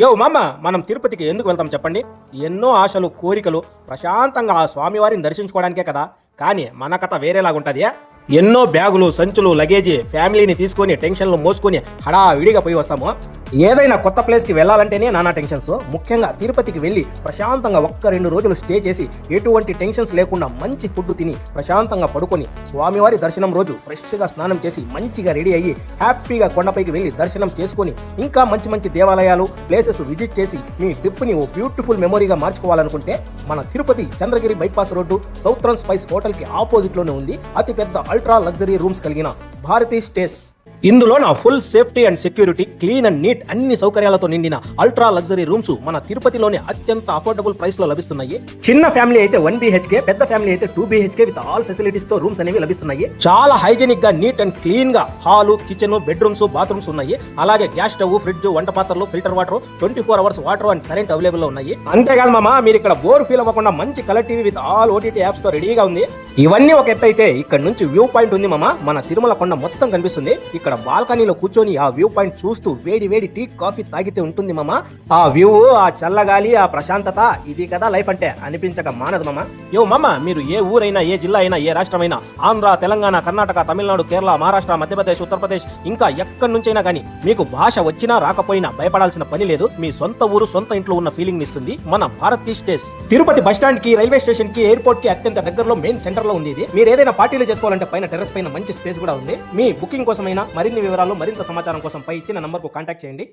యో మామ మనం తిరుపతికి ఎందుకు వెళ్తాం చెప్పండి? ఎన్నో ఆశలు కోరికలు ప్రశాంతంగా ఆ స్వామివారిని దర్శించుకోవడానికే కదా. కానీ మన కథ వేరేలాగుంటుందియా ఎన్నో బ్యాగులు సంచులు లగేజీ ఫ్యామిలీని తీసుకొని టెన్షన్లు మోసుకొని హడావిడిగా పోయి వస్తాము. ఏదైనా కొత్త ప్లేస్కి వెళ్ళాలంటేనే నానా టెన్షన్స్ ముఖ్యంగా తిరుపతికి వెళ్ళి ప్రశాంతంగా ఒక్క రెండు రోజులు స్టే చేసి ఎటువంటి టెన్షన్స్ లేకుండా మంచి ఫుడ్ తిని ప్రశాంతంగా పడుకొని స్వామివారి దర్శనం రోజు ఫ్రెష్గా స్నానం చేసి మంచిగా రెడీ అయ్యి హ్యాపీగా కొండపైకి వెళ్ళి దర్శనం చేసుకొని ఇంకా మంచి మంచి దేవాలయాలు ప్లేసెస్ విజిట్ చేసి మీ ట్రిప్ని ఓ బ్యూటిఫుల్ మెమొరీగా మార్చుకోవాలనుకుంటే మన Tirupati Chandragiri bypass road southern spice హోటల్కి ఆపోజిట్లోనే ఉంది. అతిపెద్ద అల్ట్రా లగ్జరీ రూమ్స్ కలిగిన భారతీ స్టేస్ ఇందులో నా full safety and security clean and neat అన్ని సౌకర్యాలతో నిండిన అల్ట్రా లగ్జరీ రూమ్స్ మన తిరుపతిలోనే అత్యంత అఫోర్డబుల్ ప్రైస్లో లభిస్తున్నాయి. చిన్న ఫ్యామిలీ అయితే వన్ బిహెచ్కే పెద్ద ఫ్యామిలీ అయితే టూ బిహెచ్కే విత్ ఆల్ ఫెసిలిటీస్తో రూమ్స్ అనేవి లభిస్తున్నాయి. చాలా హైజీనిక్గా నీట్ అండ్ క్లీన్గా హాలు కిచెన్ బెడ్రూమ్స్ బాత్రూమ్స్ ఉన్నాయి. అలాగే గ్యాస్ స్టవ్ ఫ్రిడ్జ్ వంట పాత్రలు filter water twenty four hours water and current అవైలబుల్లో ఉన్నాయి. అంతేకాదు మామ మీరు ఇక్కడ బోర్ ఫీల్ అవ్వకుండా మంచి colour TV with all OTT యాప్స్తో రెడీగా ఉంది. ఇవన్నీ ఒక ఎత్తు అయితే ఇక్కడ నుంచి వ్యూ పాయింట్ ఉంది మామ. మన తిరుమల కొండ మొత్తం కనిపిస్తుంది. ఇక్కడ బాల్కనీలో కూర్చొని ఆ వ్యూ పాయింట్ చూస్తూ వేడి వేడి టీ కాఫీ తాగితే ఉంటుంది మామ. ఆ వ్యూ ఆ చల్లగాలి ఆ ప్రశాంతత ఇది కదా లైఫ్ అంటే అనిపించక మానదు మామ. యో మామ మీరు ఏ ఊరైనా ఏ జిల్లా అయినా ఏ రాష్ట్రమైనా ఆంధ్ర తెలంగాణ కర్ణాటక తమిళనాడు కేరళ మహారాష్ట్ర మధ్యప్రదేశ్ ఉత్తరప్రదేశ్ ఇంకా ఎక్కడి నుంచైనా కానీ మీకు భాష వచ్చినా రాకపోయినా భయపడాల్సిన పని లేదు. మీ సొంత ఊరు సొంత ఇంట్లో ఉన్న ఫీలింగ్ ఇస్తుంది మన భారతీ స్టేస్ తిరుపతి బస్ స్టాండ్కి రైల్వే స్టేషన్కి ఎయిర్పోర్ట్కి అత్యంత దగ్గరలో మెయిన్ సెంటర్ లో ఉంది ఇది. మీరు ఏదైనా పార్టీలు చేసుకోవాలంటే పైన టెర్రస్ పైన మంచి స్పేస్ కూడా ఉంది. మీ బుకింగ్ కోసమైనా మరిన్ని వివరాలు మరింత సమాచారం కోసం పై ఇచ్చిన నంబర్కు కాంటాక్ట్ చేయండి.